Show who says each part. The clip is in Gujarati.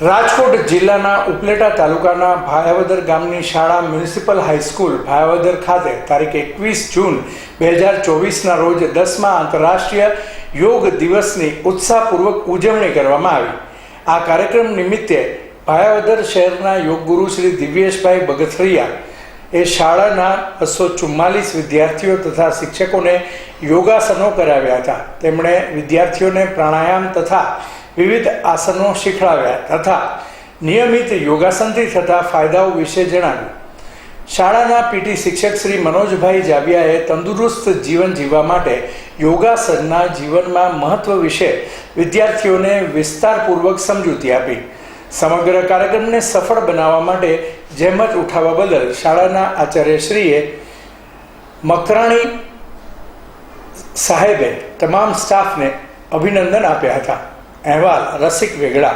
Speaker 1: રાજકોટ જિલ્લાના ઉપલેટા તાલુકાના ભાયાવદર ગામની શાળા મ્યુનિસિપલ હાઈસ્કૂલ ભાયાવદર ખાતે તારીખ એકવીસ જૂન બે હજાર ચોવીસના રોજ દસમા આંતરરાષ્ટ્રીય યોગ દિવસની ઉત્સાહપૂર્વક ઉજવણી કરવામાં આવી. આ કાર્યક્રમ નિમિત્તે ભાયાવદર શહેરના યોગગુરુ શ્રી દિવ્યેશભાઈ બગથરિયા, એ શાળાના બસો ચુમ્માલીસ વિદ્યાર્થીઓ તથા શિક્ષકોને યોગાસનો કરાવ્યા હતા. તેમણે વિદ્યાર્થીઓને પ્રાણાયામ તથા વિવિધ આસનો શીખવાડ્યા તથા નિયમિત યોગાસનથી થતા ફાયદાઓ વિશે જણાવ્યું. શાળાના પીટી શિક્ષક શ્રી મનોજભાઈ જાબિયાએ તંદુરસ્ત જીવન જીવવા માટે યોગાસનના જીવનમાં મહત્વ વિશે વિદ્યાર્થીઓને વિસ્તારપૂર્વક સમજૂતી આપી. સમગ્ર કાર્યક્રમને સફળ બનાવવા માટે જહેમત ઉઠાવવા બદલ શાળાના આચાર્યશ્રીએ મકરાણી સાહેબે તમામ સ્ટાફને અભિનંદન આપ્યા હતા. અહેવાલ રસિક વેગડા.